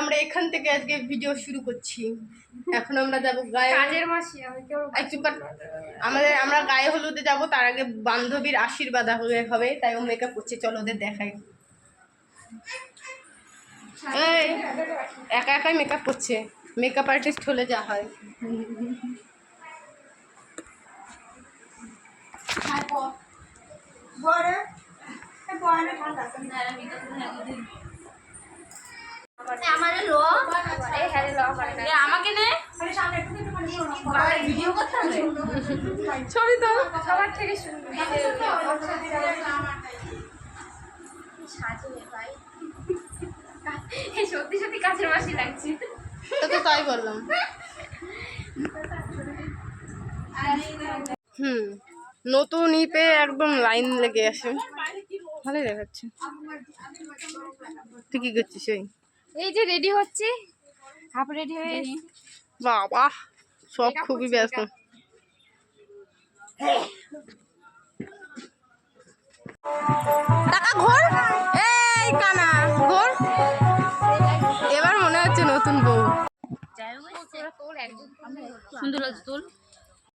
আমরা এখান থেকে আজকে ভিডিও শুরু করছি এখন আমরা যাব গায়ে কাজের মাসি। আমাদের আমরা গায়ে হলুদে যাব তার আগে বান্ধবীর আশীর্বাদ হবে হবে তাই ও মেকআপ করছে চলো ওদের দেখাই। এই একা একাই মেকআপ করছে মেকআপ আর্টিস্ট হলে যা হয় আমার লো এই হ্যাঁ লো আমাকে নে। ভিডিও করতে হবে? ছবি তো সবার থেকে সত্যি সত্যি কাছের মাসি লাগছে। তো তো তাই বললাম। হুম নতুন ইপে একদম লাইন লেগে আসে ভালোই দেখাচ্ছে। তুই কি করছিস ওই এই যে রেডি হচ্ছে। হাফ রেডি হয়ে বাবা সব খুবই ব্যস্ত। টাকা ঘোর। এই কানা ঘোর। এবার মনে হচ্ছে নতুন বউ। সুন্দর লাগছে তোল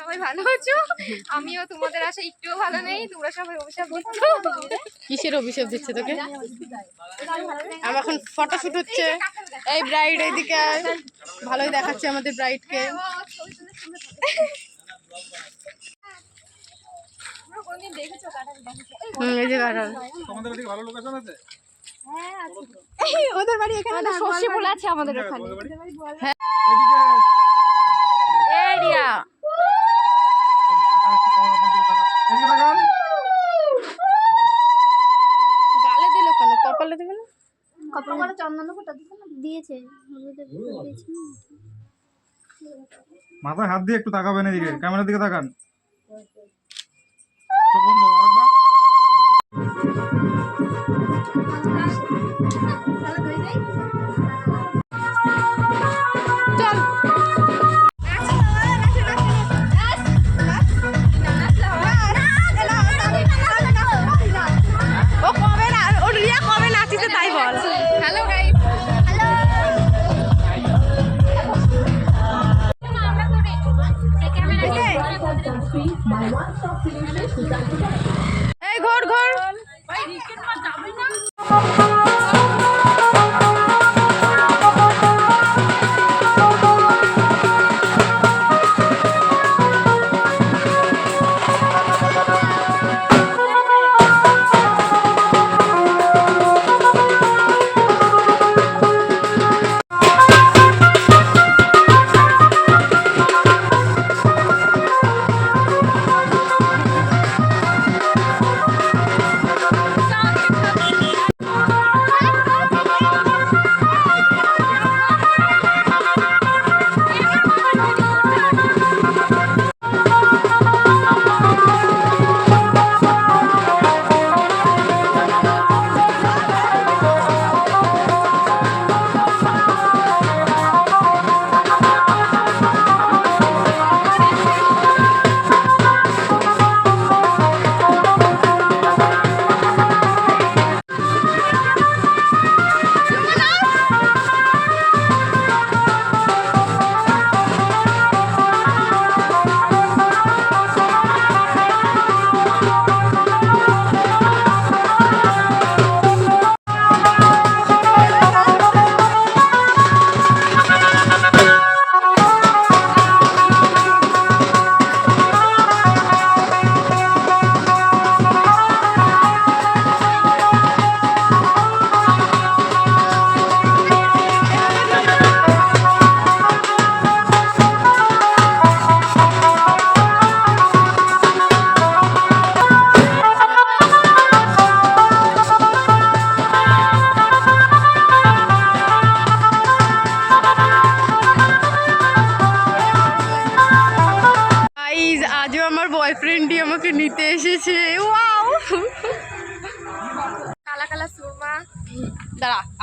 সবাই ভালো আছো? আমিও তোমাদের আশা একটুও ভালো নেই। তোমরা সবাই অভিশাপ দিচ্ছ। কিসের অভিশাপ দিচ্ছে তোকে? আমার এখন ফটোশুট হচ্ছে। এই ব্রাইড এইদিকে। ভালোই দেখাচ্ছে আমাদের ব্রাইডকে হ্যাঁ ওদের বাড়ি এখানে সর্ষে ফুল আছে আমাদের ওখানে এই রিয়া টাকা একটু কম আপনার দিকে টাকা এদিকে তাকান গালে দিল কেন কপালে দেবে না কপালে চন্দন ফোটা দিছে না? দিয়েছে। দিয়েছে। মাথায় হাত দিয়ে একটু তাকাবেন এদিকে ক্যামেরার দিকে তাকান। চোখ বন্ধ আরেকবার। চল আমার সব ফিলিংস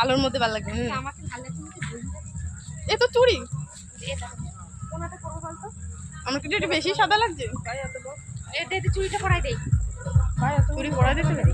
আলোর মধ্যে ভালো লাগবে এ তো চুড়ি। আমার কিন্তু একটু বেশি সাদা লাগছে। এ দে দে চুড়িটা পরাই দেই চুড়ি পরাই দিতে পারি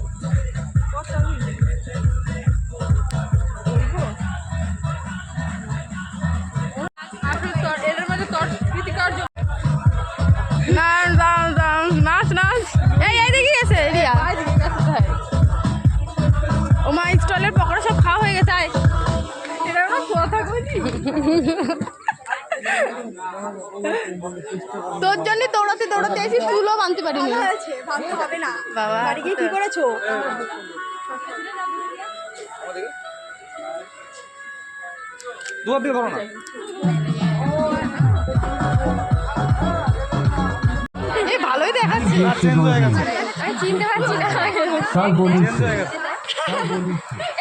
তোর জন্য দৌড়াতে দৌড়াতে এসে চুলও বানতে পারিনি। হবে না। বাবা বাড়ি গিয়ে কি করেছ? না। এই ভালোই দেখাচ্ছে। চেঞ্জ হয়ে গেছে। আমি চিনতে পারছি না। চেঞ্জ গেছে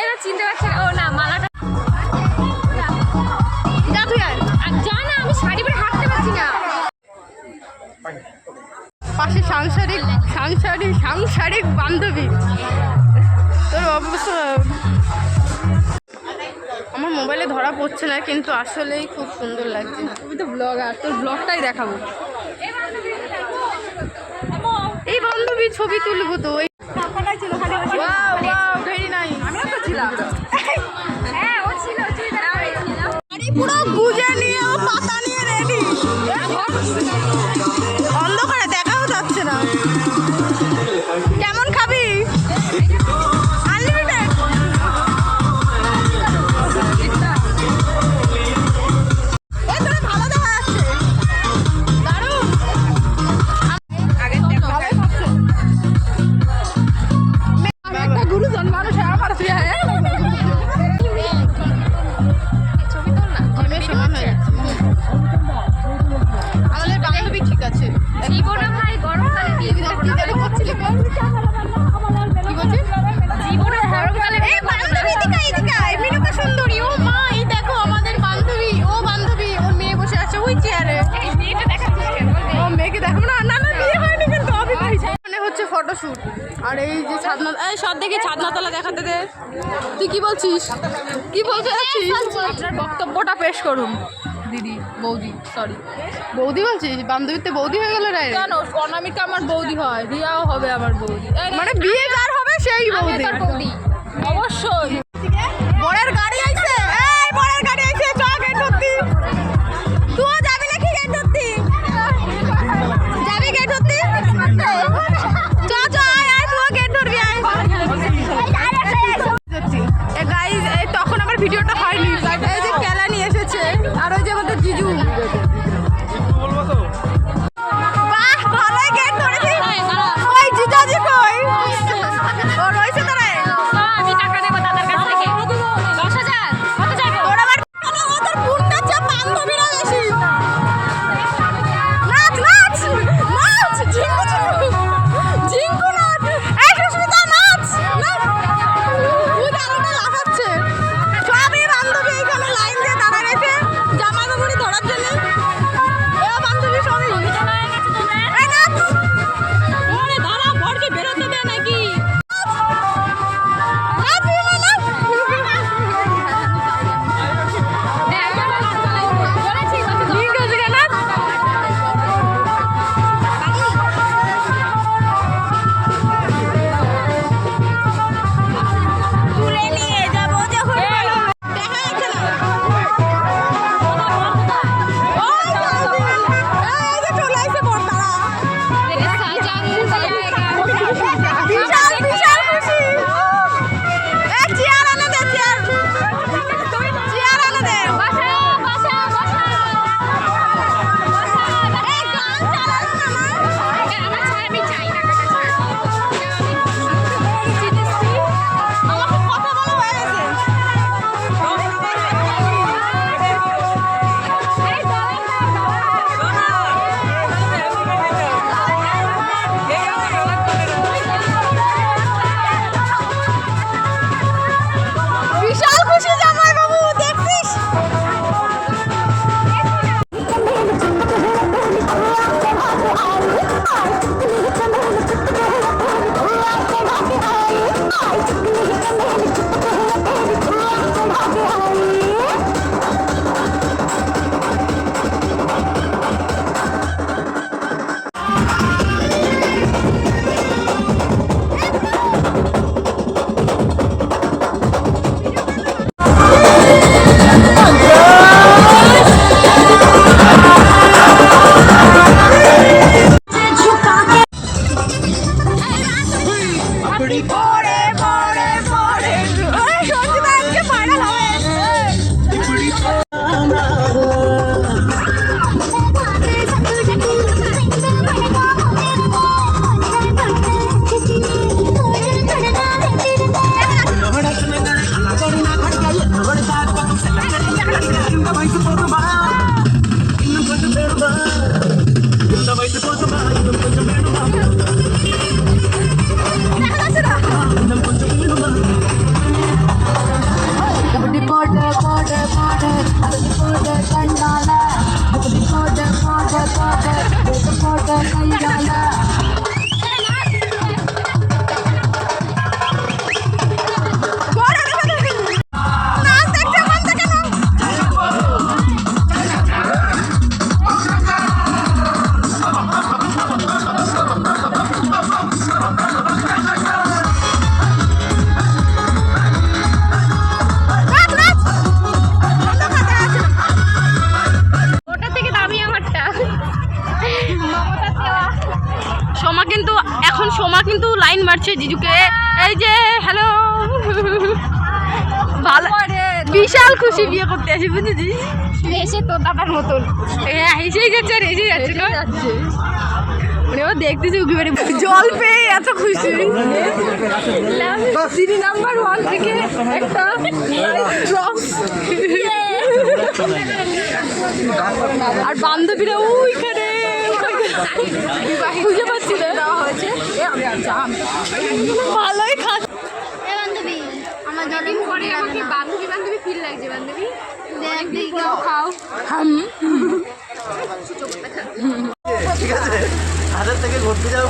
এটা চিনতে পারছি ও না মালাটা পাশে সাংসারিক সাংসারিক সাংসারিক বান্ধবী। তোর অবশ্য আমার মোবাইলে ধরা পড়ছে না কিন্তু আসলেই খুব সুন্দর লাগছে। তুমি তো ব্লগ আর তোর ব্লগটাই দেখাবো। এই বান্ধবী ছবি তুলবো তো ওই ভেরি নাইস আমিও তো ছিলাম। হ্যাঁ পরে ফটোশুট আর এই যে ছাদনা এই সব দেখি ছাদনাতলা দেখাতে দে। তুই কি বলছিস? কি বলতে যাচ্ছিস আপনার বক্তব্যটা পেশ করুন। দিদি বৌদি সরি বৌদি বলছিস? বান্ধবীতে বৌদি হয়ে গেল রে কেন? অনামিকা আমার বৌদি হয় রিয়াও হবে আমার বৌদি। মানে বিয়ে যার হবে সেই বৌদি। অবশ্যই। বরের গাড়ি করছে জিজুকে। এই যে হ্যালো ভালো। বিশাল খুশি বিয়ে করতে আসি বুঝেছিস? এসে তো দাদার মতন। হ্যাঁ হেসেই যাচ্ছে আর হেসেই যাচ্ছে মানে ও দেখতেছে উকি জল পেয়ে এত খুশি। নাম্বার ওয়ান থেকে একটা আর বান্ধবীরা ওইখানে খুঁজে পাচ্ছি না দেওয়া হয়েছে ভালোই খাচ্ছে বান্ধবী আমার জলে পরে আমাকে বান্ধবী বান্ধবী ফিল লাগছে বান্ধবী দেখ দেখি খাও হাম ঠিক আছে হাজার থেকে ঘুরতে যাব